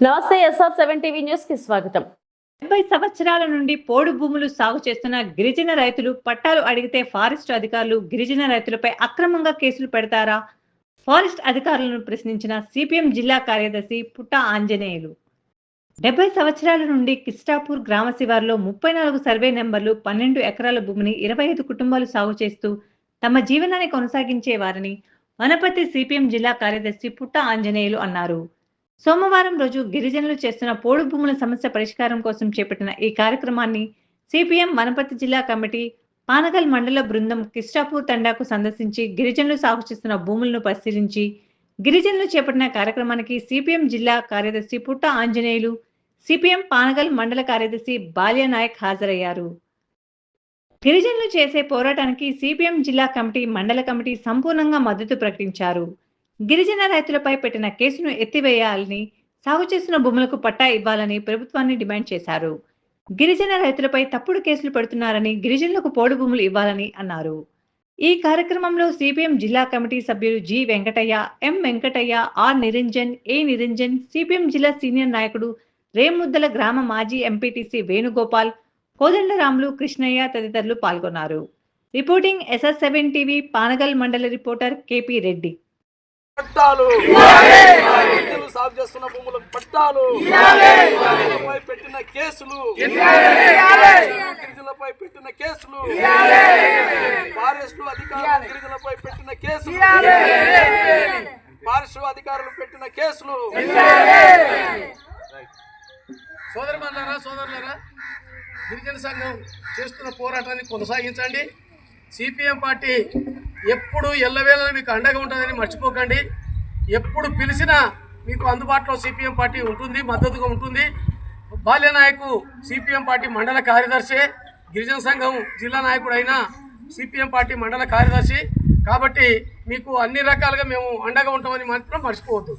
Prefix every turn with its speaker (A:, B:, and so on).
A: నమస్తే SR seven TV న్యూస్కి స్వాగతం.
B: డెబ్బై సంవత్సరాల నుండి పోడు భూములు సాగు చేస్తున్న గిరిజన రైతులు పట్టాలు అడిగితే ఫారెస్ట్ అధికారులు గిరిజన రైతులపై అక్రమంగా కేసులు పెడతారా? ఫారెస్ట్ అధికారులను ప్రశ్నించిన సిపిఎం జిల్లా కార్యదర్శి పుట్ట ఆంజనేయులు. డెబ్బై సంవత్సరాల నుండి కిస్టాపూర్ గ్రామ శివారులో ముప్పై నాలుగు సర్వే నెంబర్లు పన్నెండు ఎకరాల భూమిని ఇరవై ఐదు కుటుంబాలు సాగు చేస్తూ తమ జీవనాన్ని కొనసాగించేవారని వనపర్తి సిపిఎం జిల్లా కార్యదర్శి పుట్ట ఆంజనేయులు అన్నారు. సోమవారం రోజు గిరిజనులు చేస్తున్న పోడు భూముల సమస్య పరిష్కారం కోసం చేపట్టిన ఈ కార్యక్రమాన్ని సిపిఎం వనపర్తి జిల్లా కమిటీ పానగల్ మండల బృందం కిష్టాపూర్ తండాకు సందర్శించి గిరిజనులు సాగు చేస్తున్న భూములను పరిశీలించి గిరిజనులు చేపట్టిన కార్యక్రమానికి సిపిఎం జిల్లా కార్యదర్శి పుట్ట ఆంజనేయులు సిపిఎం పానగల్ మండల కార్యదర్శి బాల్య నాయక్ హాజరయ్యారు. గిరిజనులు చేసే పోరాటానికి సిపిఎం జిల్లా కమిటీ మండల కమిటీ సంపూర్ణంగా మద్దతు ప్రకటించారు. గిరిజన రైతులపై పెట్టిన కేసును ఎత్తివేయాలని సాగు చేసిన భూములకు పట్టా ఇవ్వాలని ప్రభుత్వాన్ని డిమాండ్ చేశారు. గిరిజన రైతులపై తప్పుడు కేసులు పెడుతున్నారని గిరిజనులకు పోడు భూములు ఇవ్వాలని అన్నారు. ఈ కార్యక్రమంలో సిపిఎం జిల్లా కమిటీ సభ్యులు G Venkataiah M Venkataiah R Niranjan A Niranjan CPM జిల్లా సీనియర్ నాయకుడు రేముద్దల గ్రామ మాజీ ఎంపీటీసీ వేణుగోపాల్ కోదండరాములు కృష్ణయ్య తదితరులు పాల్గొన్నారు. Reporting SS seven TV Panagal మండల రిపోర్టర్ కేపీ రెడ్డి.
C: పట్టాలు. రైతులు సాగు చేస్తున్న భూములకు పట్టాలు. గిరిజనులపై పెట్టిన కేసులు. గిరిజనులపై పెట్టిన కేసులు. ఫారెస్ట్ అధికారులు గిరిజనులపై పెట్టిన కేసులు. ఫారెస్ట్ అధికారులు పెట్టిన కేసులు.
D: సోదరమన్నారా సోదరులారా గిరిజన సంఘం చేస్తున్న పోరాటాన్ని కొనసాగించండి. సిపిఎం పార్టీ ఎప్పుడు ఎల్లవేళ మీకు అండగా ఉంటుందని మర్చిపోకండి. ఎప్పుడు పిలిచినా మీకు అందుబాటులో సిపిఎం పార్టీ ఉంటుంది మద్దతుగా ఉంటుంది. బాల్య నాయకు సిపిఎం పార్టీ మండల కార్యదర్శి గిరిజన సంఘం జిల్లా నాయకుడు సిపిఎం పార్టీ మండల కార్యదర్శి. కాబట్టి మీకు అన్ని రకాలుగా మేము అండగా ఉంటామని మాత్రం మర్చిపోవద్దు.